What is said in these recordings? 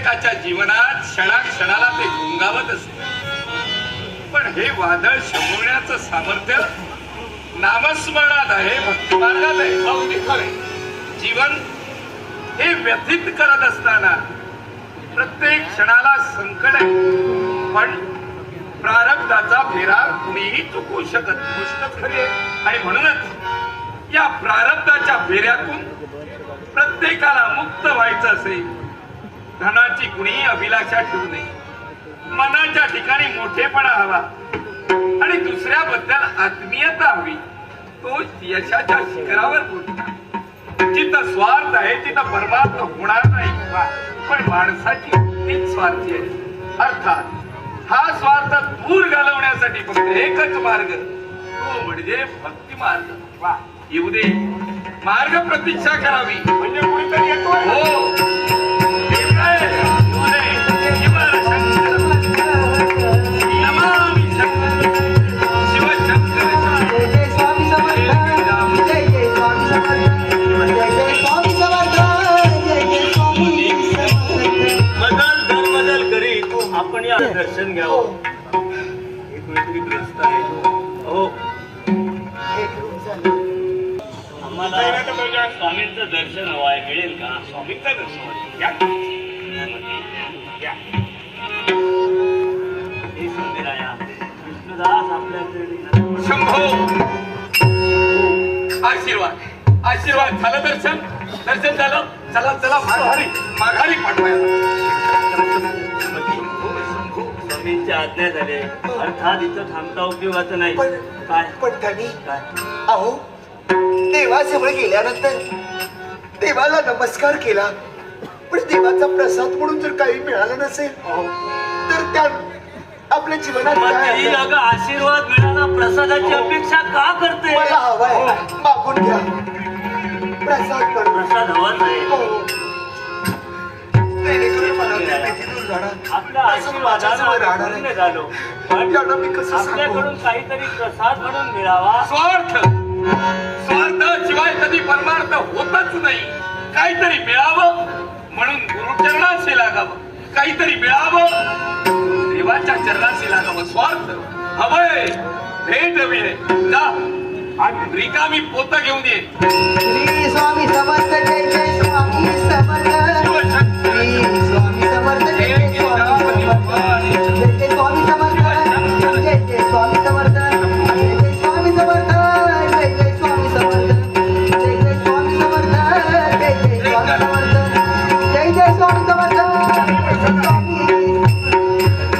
प्रत्येकाच्या जीवनात क्षणाक्षणाला ते गुंगावत असते. पण हे वादळ शमवण्याचं सामर्थ्य नामस्मरणात आहे भक्तमार्गात आहे. अगदी जीवन हे व्यथित करत असताना प्रत्येक क्षणाला संकट आहे. पण प्रारब्धाचा फेरा कुणीही चुकवू शकत नाही. गोष्ट खरी आहे. आणि म्हणूनच या प्रारब्धाच्या फेऱ्यातून प्रत्येकाला मुक्त व्हायचं असेल धनाची कुणीही अभिलाषा ठेवू नये. मनाच्या ठिकाणी मोठेपणा हवा. आणि दुसऱ्याबद्दल आत्मीयता हवी. तो यशाच्या शिखरावर पोहोचतो जिथं स्वार्थ आहे तिथं परमार्थ होणार नाही पण माणसाची वृत्तीच स्वार्थी आहे. अर्थात हा स्वार्थ दूर घालवण्यासाठी फक्त एकच मार्ग. तो म्हणजे भक्ती मार्ग वा येऊ दे. मार्ग प्रतीक्षा करावी. म्हणजे कोणीतरी येतोय? हो. आशीर्वाद. आशीर्वाद. झालं दर्शन? दर्शन झालं? चला चला माघारी. माघारी पाठवायला. स्वामींची आज्ञा झाली. अर्थात इथं थांबता उपयोगाचं नाही. पण काय? पण त्यांनी काय? अहो देवाजवळ गेल्यानंतर देवाला नमस्कार केला. देवाचा प्रसाद म्हणून जर काही मिळालं नसेल तर त्या आपल्या जीवनात आशीर्वाद मिळाला प्रसादाची अपेक्षा का करते? मला हवाय. हो. मागून घ्या. प्रसाद पण. प्रसाद हवा हो. नाही आपल्याकडून काहीतरी प्रसाद म्हणून मिळावा. स्वार्थ. स्वार्थ शिवाय कधी परमार्थ होतच नाही. काहीतरी मिळावं. म्हणून गुरुचरणाशी लागावं. काहीतरी मिळावं. देवाच्या चरणाशी लागावं. स्वार्थ. हवंय भेट हवी जा. आणि रिकामी पोत घेऊन ये. श्री स्वामी समर्थ जय जय स्वामी समर्थ. श्री स्वामी समर्थ जय जय स्वामी समर्थ. जय जय स्वामी समर्थ.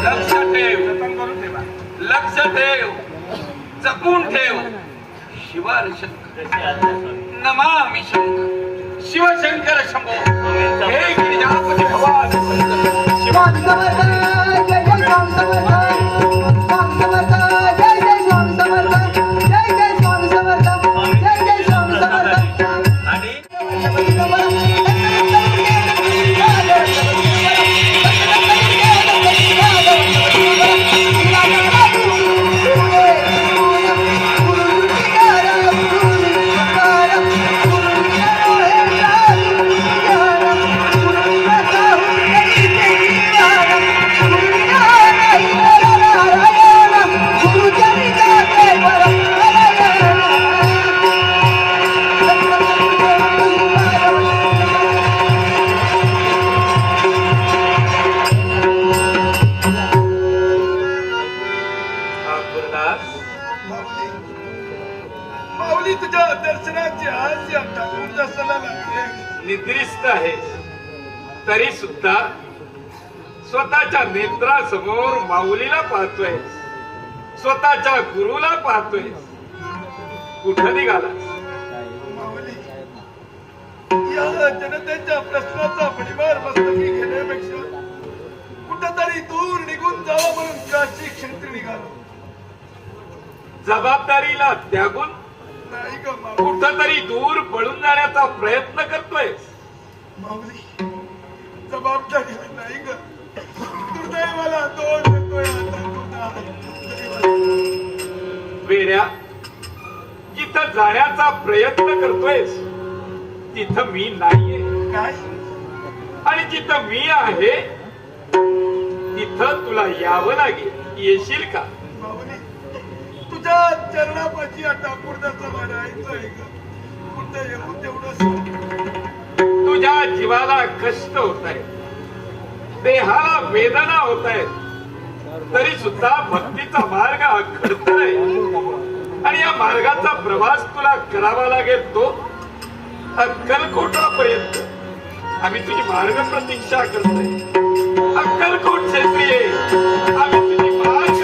लक्ष ठेव. लक्ष ठेव. जपून ठेव. शिवार शंकर. नमामि शंकर. शिवशंकर शंभो. हे गिरिजापती भवान शिवाजी समर्थ जय जय स्वामी समर्थ माऊली तुझ्या दर्शनाची आज या ठाकूर दर्शनाला निद्रिस्त आहे. तरी सुद्धा स्वतःच्या नेत्रासमोर माऊलीला पाहतोय. स्वतःच्या गुरुला पाहतोय. कुठं निघाला? माऊली या जनतेच्या प्रश्नाचा परिवार मस्तकी घेण्यापेक्षा कुठंतरी दूर निघून जावं म्हणून क्षेत्री निघालो. जबाबदारीला त्यागून कुठंतरी दूर पळून जाण्याचा प्रयत्न करतोय. माऊली जबाबदारीला नाही ग. दुर्दैवाला दोष देतोय. वेड्या जिथं जाण्याचा प्रयत्न करतोयस. तिथं मी नाहीये. काय? आणि जिथं मी आहे तिथं तुला यावं लागेल. येशील का? तुझ्या चरणापाशी आता पुरताचा मारायचं आहे का तेवढं. तुझ्या जीवाला कष्ट होत आहेत देहाला वेदना होत आहेत तरी सुद्धा भक्तीचा मार्ग हा आणि या मार्गाचा प्रवास तुला करावा लागेल तो अक्कलकोटापर्यंत. आम्ही तुझी मार्ग प्रतीक्षा करतोय. अक्कलकोट क्षेत्रीय आम्ही तुझी मार्ग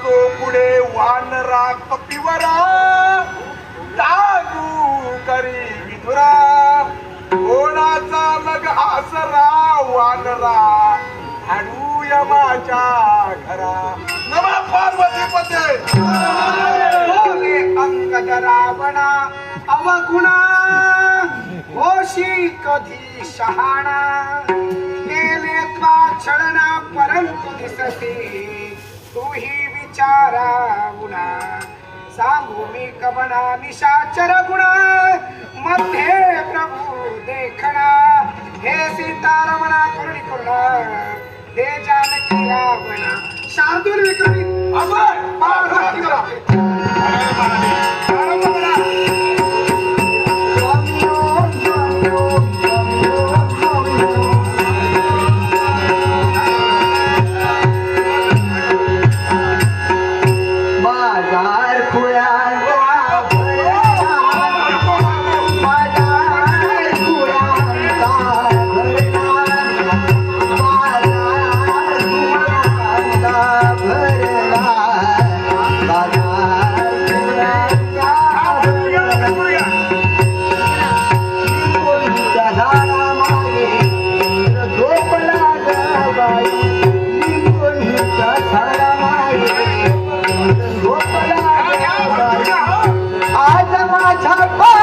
जेव्हा तो पुढे वानरा कपिवरा जादू करी विधुरा कोणाचा मग आसरा वानरा. हाडू यमाच्या घरा. नमा पार्वती पते. अंगद रावणा अवगुणा. होशी कधी शहाणा. केले त्वा छळना परंतु दिसते. तूही विचारा गुणा. सांगू मी कवना निशाचर गुणा मध्ये प्रभू देखणा. हे सीतारमणा करुणी करुणा. हे जानकी रावणा. शार्दूल विक्रमी. अमर पार्वती पार्वती प्रारंभ करा आज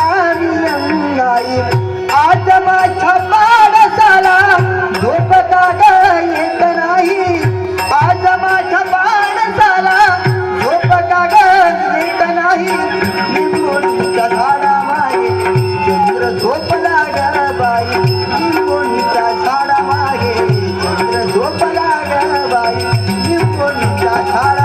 जावी अंगाई आज माझ्या पाडसाला झोप येत नाही. आज माझ्या पाडसाला झोप येत नाही. झाडा मागे चंद्र झोपला गरबाई. निंबोणीचा मागे झोपला झाडा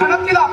கணக்கிலா